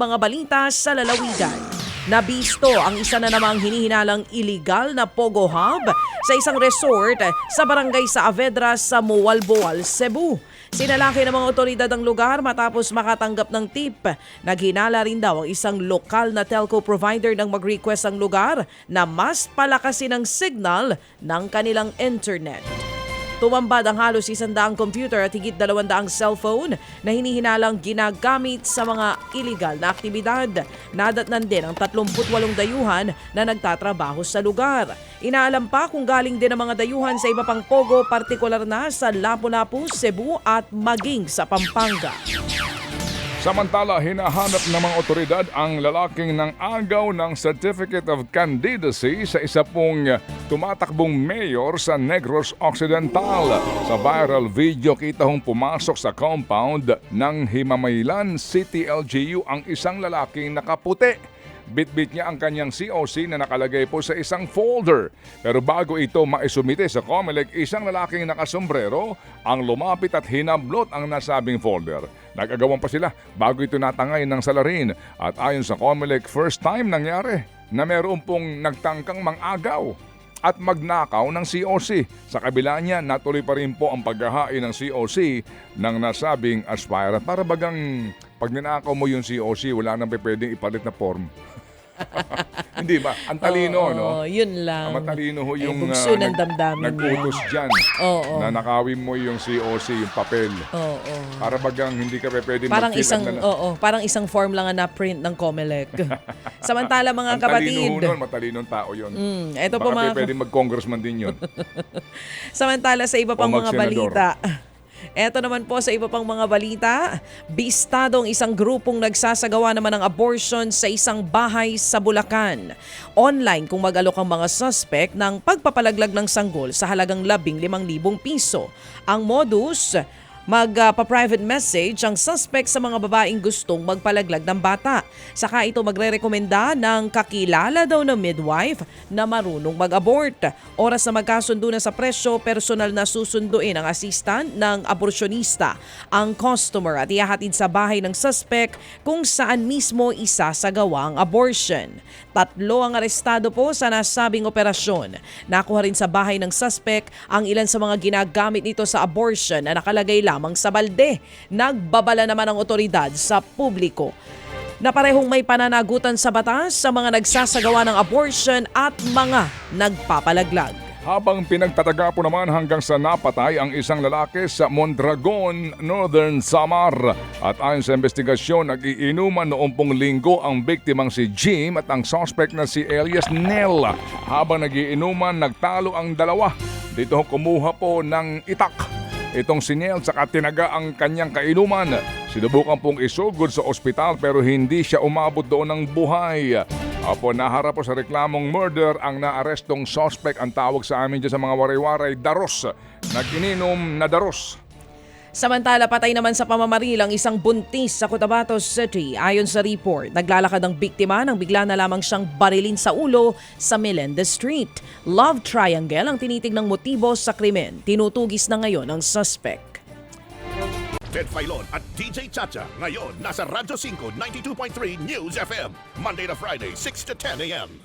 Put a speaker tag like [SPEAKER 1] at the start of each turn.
[SPEAKER 1] mga balita sa lalawigan. Nabisto ang isa na namang hinihinalang illegal na Pogo Hub sa isang resort sa barangay sa Avedra sa Mualboal, Cebu. Sinalaki ng mga otoridad ang lugar matapos makatanggap ng tip. Naghinala rin daw ang isang lokal na telco provider nang mag-request ang lugar na mas palakasin ang signal ng kanilang internet. Tumambad ang halos isandaang computer at higit dalawandaang cellphone na hinihinalang ginagamit sa mga illegal na aktibidad. Nadatnan din ang 38 dayuhan na nagtatrabaho sa lugar. Inaalam pa kung galing din ang mga dayuhan sa iba pang pogo, partikular na sa Lapu-Lapu, Cebu at maging sa Pampanga.
[SPEAKER 2] Samantala, hinahanap ng mga otoridad ang lalaking ng agaw ng Certificate of Candidacy sa isa pong tumatakbong mayor sa Negros Occidental. Sa viral video, kita hong pumasok sa compound ng Himamaylan City LGU ang isang lalaking nakaputi. Bitbit niya ang kanyang COC na nakalagay po sa isang folder. Pero bago ito maisumite sa Comelec, isang lalaking nakasombrero ang lumapit at hinablot ang nasabing folder. Nagagawan pa sila bago ito natangay ng salarin. At ayon sa Comelec, first time nangyari na meron pong nagtangkang mangagaw at magnakaw ng COC. Sa kabila niya, natuloy pa rin po ang paghahain ng COC ng nasabing aspirant. Para bagang pag ninakaw mo yung COC, wala nang pwedeng ipalit na form. Hindi ba? Ang talino,
[SPEAKER 1] Oo,
[SPEAKER 2] no?
[SPEAKER 1] Yun lang.
[SPEAKER 2] Ang matalino ho yung
[SPEAKER 1] bugso
[SPEAKER 2] ah,
[SPEAKER 1] ng
[SPEAKER 2] nag-
[SPEAKER 1] damdamin
[SPEAKER 2] nag-utos dyan
[SPEAKER 1] Oo.
[SPEAKER 2] na nakawin mo yung COC, yung papel.
[SPEAKER 1] Oo.
[SPEAKER 2] Para bagang hindi ka pa pwede
[SPEAKER 1] Parang
[SPEAKER 2] mag-fill
[SPEAKER 1] isang oo, parang isang form lang na print ng Comelec. Samantala mga
[SPEAKER 2] Ang
[SPEAKER 1] kapatid.
[SPEAKER 2] talino ho nun, matalinong tao yun.
[SPEAKER 1] Mm, ito po
[SPEAKER 2] Baka
[SPEAKER 1] mga
[SPEAKER 2] pwede mag-congressman din yun.
[SPEAKER 1] Samantala sa iba pang mga
[SPEAKER 2] mag-senador.
[SPEAKER 1] balita. Eto naman po sa iba pang mga balita, bistadong isang grupong nagsasagawa naman ng abortion sa isang bahay sa Bulacan. Online kung mag-alok ang mga suspect ng pagpapalaglag ng sanggol sa halagang 15,000 piso. Ang modus, magpa-private message ang suspect sa mga babaeng gustong magpalaglag ng bata. Saka ito magre-rekomenda ng kakilala daw ng midwife na marunong mag-abort. Oras na magkasundo na sa presyo, personal na susunduin ang assistant ng aborsyonista ang customer at ihahatid sa bahay ng suspect kung saan mismo isasagawa ang abortion. Tatlo ang arestado po sa nasabing operasyon. Nakuha rin sa bahay ng suspect ang ilan sa mga ginagamit nito sa abortion na nakalagay lamang sa balde. Nagbabala naman ang otoridad sa publiko na parehong may pananagutan sa batas sa mga nagsasagawa ng abortion at mga nagpapalaglag.
[SPEAKER 2] Habang pinagtataga po naman hanggang sa napatay ang isang lalaki sa Mondragon, Northern Samar. At ayon sa investigasyon, nag-iinuman noong pong linggo ang biktimang si Jim at ang suspect na si Elias Nel. Habang nagiinuman, nagtalo ang dalawa. Dito kumuha po ng itak Itong si Nel saka tinaga ang kanyang kainuman. Sinubukan pong isugod sa ospital pero hindi siya umabot doon ng buhay. Apo naharap po sa reklamong murder ang naarestong suspect ang tawag sa amin dyan sa mga waray-waray, daros. Nag-ininom na daros.
[SPEAKER 1] Samantala, patay naman sa pamamaril ang isang buntis sa Cotabato City. Ayon sa report, naglalakad ang biktima nang bigla na lamang siyang barilin sa ulo sa Melendez Street. Love triangle ang tinitignang motibo sa krimen. Tinutugis na ngayon ang suspect.
[SPEAKER 3] Ted Filon at DJ Chacha. Ngayon, nasa Radyo 5, 92.3 News FM. Monday to Friday, 6 to 10 a.m.